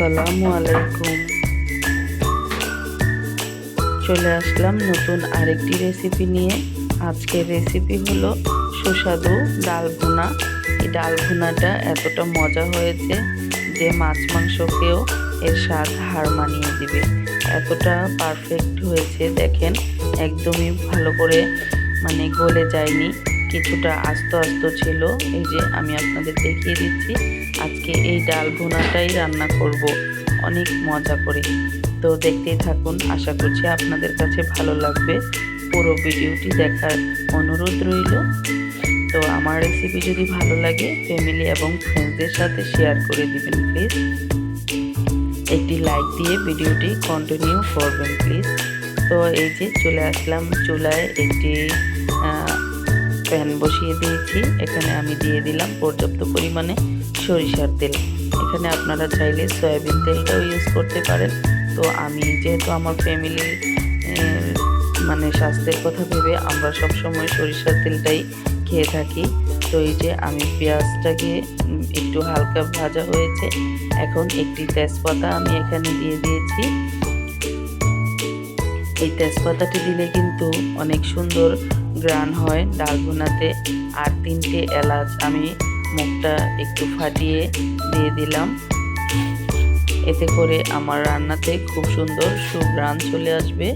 আসসালামু আলাইকুম। চলে আসলাম নতুন আরেকটি রেসিপি নিয়ে। আজকের রেসিপি হলো সুস্বাদু ডাল ভুনা। এই ডাল ভুনাটা এতটা মজা হয়েছে যে মাছ মাংসকেও এর স্বাদ হার মানিয়ে দিবে। এতটা পারফেক্ট হয়েছে, দেখেন, একদমই ভালো করে মানে গলে যায়নি। কিছুটা আস্ত আস্ত ছিল। এই যে আমি আপনাদের দেখিয়ে দিচ্ছি, আজকে এই ডাল ভুনাটাই রান্না করব। অনেক মজা করে। তো দেখতেই থাকুন, আশা করছি আপনাদের কাছে ভালো লাগবে। পুরো ভিডিওটি দেখার অনুরোধ রইল। তো আমার রেসিপি যদি ভালো লাগে ফ্যামিলি এবং ফ্রেন্ডসদের সাথে শেয়ার করে দিবেন প্লিজ একটি লাইক দিয়ে ভিডিওটি কন্টিনিউ করবেন প্লিজ তো এই যে চলে আসলাম চুলায় একটি প্যান বসিয়ে দিয়েছি। এখানে আমি দিয়ে দিলাম পর্যাপ্ত পরিমাণে সরিষার তেল। এখানে আপনারা চাইলে সয়াবিন তেলটাও ইউজ করতে পারেন। তো আমি যেহেতু আমার ফ্যামিলির মানে স্বাস্থ্যের কথা ভেবে আমরা সবসময় সরিষার তেলটাই খেয়ে থাকি। তো এই যে আমি পেঁয়াজটাকে একটু হালকা ভাজা হয়েছে। এখন একটি তেজপাতা আমি এখানে দিয়ে দিয়েছি। এই তেজপাতাটি দিলে কিন্তু অনেক সুন্দর গ্রান হয় ডাল ভুনাতে আর তিনটে এলাচ আমি মুখটা একটু ফাটিয়ে দিয়ে দিলাম। এতে করে আমার রান্নাতে খুব সুন্দর সুগ্রান চলে আসবে।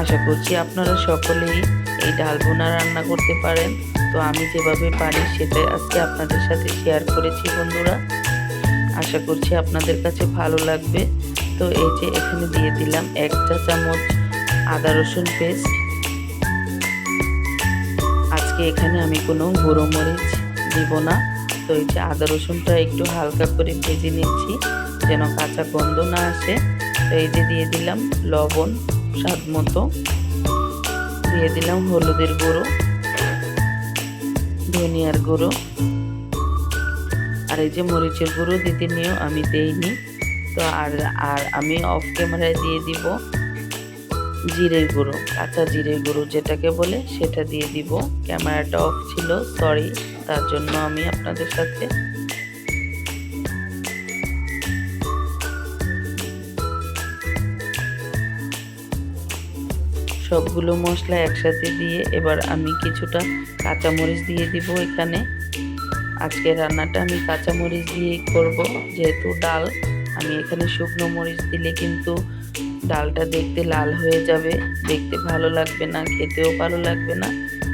আশা করছি আপনারা সকলেই এই ডাল ভুনা রান্না করতে পারেন। তো আমি যেভাবে পারি সেটাই আজকে আপনাদের সাথে শেয়ার করেছি বন্ধুরা। আশা করছি আপনাদের কাছে ভালো লাগবে। তো এই যে এখানে দিয়ে দিলাম এক চা চামচ আদা রসুন পেস্ট। আজকে এখানে আমি কোনো গুঁড়ো মরিচ দিব না। তো এই যে আদা রসুনটা একটু হালকা করে ভেজে নিচ্ছি, যেন কাঁচা গন্ধ না আসে। তো এই যে দিয়ে দিলাম লবণ স্বাদ মতো। দিয়ে দিলাম হলুদের গুঁড়ো, ধনিয়ার গুঁড়ো। আর এই যে মরিচের গুঁড়ো দিতে নিয়েও আমি দেইনি। তো আর আর আমি অফ ক্যামেরায় দিয়ে দিব। জিরের গুঁড়ো, কাঁচা জিরের গুঁড়ো যেটাকে বলে সেটা দিয়ে দিব। ক্যামেরাটা অফ ছিল, সরি, তার জন্য আমি আপনাদের সাথে সবগুলো মশলা একসাথে দিয়ে এবার আমি কিছুটা কাঁচামরিচ দিয়ে দিব এখানে। আজকে রান্নাটা আমি কাঁচামরিচ দিয়েই করব, যেহেতু ডাল, আমি এখানে শুকনো মরিচ দিলে কিন্তু ডালটা দেখতে লাল হয়ে যাবে। দেখতে ভালো লাগবে না, খেতেও ভালো লাগবে না।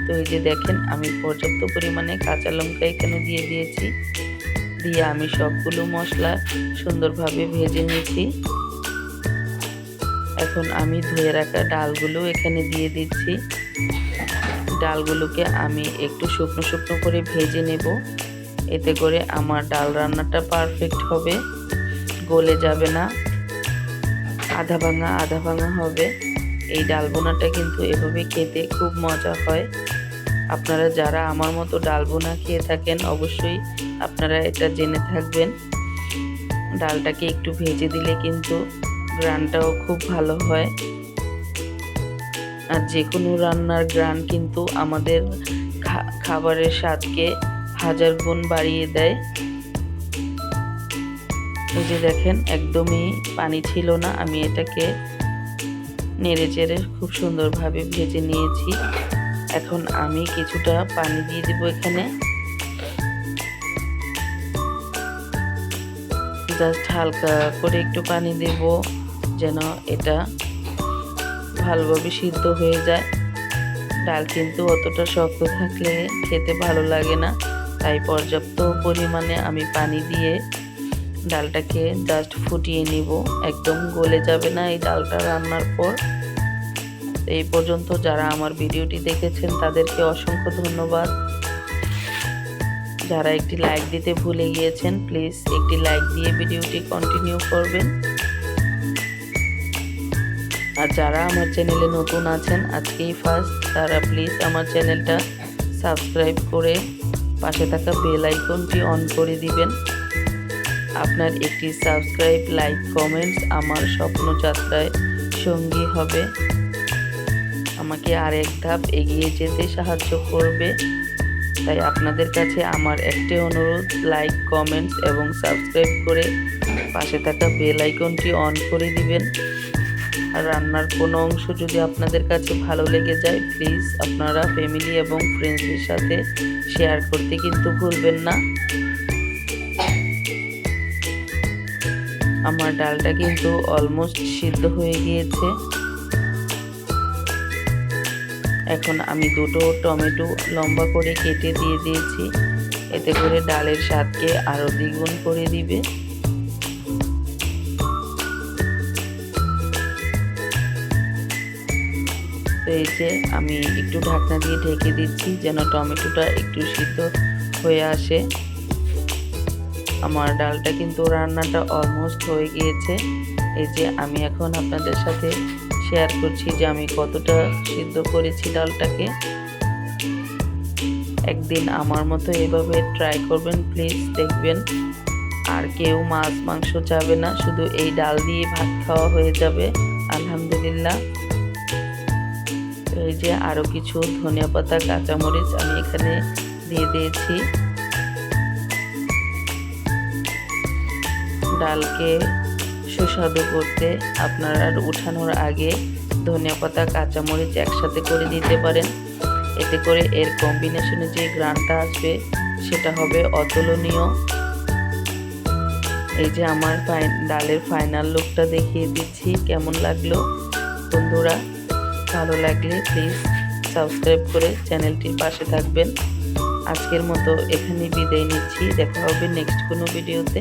তো এই যে দেখেন, আমি পর্যাপ্ত পরিমাণে কাঁচা লঙ্কা এখানে দিয়ে দিয়েছি। দিয়ে আমি সবগুলো মশলা সুন্দরভাবে ভেজে নিয়েছি। এখন আমি ধুয়ে রাখা ডালগুলো এখানে দিয়ে দিচ্ছি। ডালগুলোকে আমি একটু শুকনো শুকনো করে ভেজে নেব। এতে করে আমার ডাল রান্নাটা পারফেক্ট হবে। গলে যাবে না। আধা ভাঙা আধা ভাঙা হবে। এই ডালবোনাটা কিন্তু এভাবে খেতে খুব মজা হয়। আপনারা যারা আমার মতো ডাল বোনা খেয়ে থাকেন, অবশ্যই আপনারা এটা জেনে থাকবেন। ডালটাকে একটু ভেজে দিলে কিন্তু গ্রানটাও খুব ভালো হয়। আর যে কোনো রান্নার গ্রান কিন্তু আমাদের খাবারের স্বাদকে হাজার গুণ বাড়িয়ে দেয়। এই যে দেখেন, একদমই পানি ছিল না। আমি এটাকে নেড়ে চেড়ে খুব সুন্দরভাবে ভেজে নিয়েছি। এখন আমি কিছুটা পানি দিয়ে দিব এখানে। জাস্ট হালকা করে একটু পানি দেব যেন এটা ভালোভাবে সিদ্ধ হয়ে যায়। ডাল কিন্তু অতটা শক্ত থাকলে খেতে ভালো লাগে না, তাই পর্যাপ্ত পরিমাণে আমি পানি দিয়ে ডালটাকে জাস্ট ফুটিয়ে নিব। একদম গলে যাবে না এই ডালটা রান্নার পর। এই পর্যন্ত যারা আমার ভিডিওটি দেখেছেন, তাদেরকে অসংখ্য ধন্যবাদ। যারা একটি লাইক দিতে ভুলে গিয়েছেন প্লিজ একটি লাইক দিয়ে ভিডিওটি কন্টিনিউ করবেন। আর যারা আমার চ্যানেলে নতুন আছেন, আজকেই ফার্স্ট তারা প্লিজ আমার চ্যানেলটা সাবস্ক্রাইব করে পাশে থাকা বেল আইকনটি অন করে দিবেন। আপনার একটি সাবস্ক্রাইব লাইক কমেন্টস আমার স্বপ্নযাত্রায় সঙ্গী হবে। আমাকে আর এক ধাপ এগিয়ে যেতে সাহায্য করবে। তাই আপনাদের কাছে আমার একটি অনুরোধ লাইক কমেন্টস এবং সাবস্ক্রাইব করে পাশে থাকা বেল আইকনটি অন করে দিবেন। আর রান্নার কোনো অংশ যদি আপনাদের কাছে ভালো লেগে যায় প্লিজ আপনারা ফ্যামিলি এবং ফ্রেন্ডসদের সাথে শেয়ার করতে কিন্তু ভুলবেন না। আমার ডালটা কিন্তু অলমোস্ট সিদ্ধ হয়ে গিয়েছে। এখন আমি দুটো টমেটো লম্বা করে কেটে দিয়ে দিয়েছি। এতে করে ডালের স্বাদকে আরও দ্বিগুণ করে দিবে। যে আমি একটু ঢাকনা দিয়ে ঢেকে দিচ্ছি যেন টমেটোটা একটু সিদ্ধ হয়ে আসে। আমার ডালটা কিন্তু রান্নাটা অলমোস্ট হয়ে গিয়েছে। এই যে আমি এখন আপনাদের সাথে শেয়ার করছি যে আমি কতটা সিদ্ধ করেছি ডালটাকে। একদিন আমার মতো এভাবে ট্রাই করবেন প্লিজ দেখবেন। আর কেউ মাছ, মাংস যাবে না, শুধু এই ডাল দিয়ে ভাত খাওয়া হয়ে যাবে, আলহামদুলিল্লাহ। এই যে আরও কিছু ধনিয়া পাতা, কাঁচামরিচ আমি এখানে দিয়ে দিয়েছি। ডালকে সুস্বাদু করতে আপনারা উঠানোর আগে ধনিয়া পাতা, কাঁচামরিচ একসাথে করে দিতে পারেন। এতে করে এর কম্বিনেশনে যে গ্রানটা আসবে, সেটা হবে অতুলনীয়। এই যে আমার ডালের ফাইনাল লুকটা দেখিয়ে দিচ্ছি, কেমন লাগল? বন্ধুরা, ভালো লাগলে প্লিজ সাবস্ক্রাইব করে চ্যানেলটির পাশে থাকবেন। আজকের মতো এখানে বিদায় নিচ্ছি, দেখা হবে নেক্সট কোনো ভিডিওতে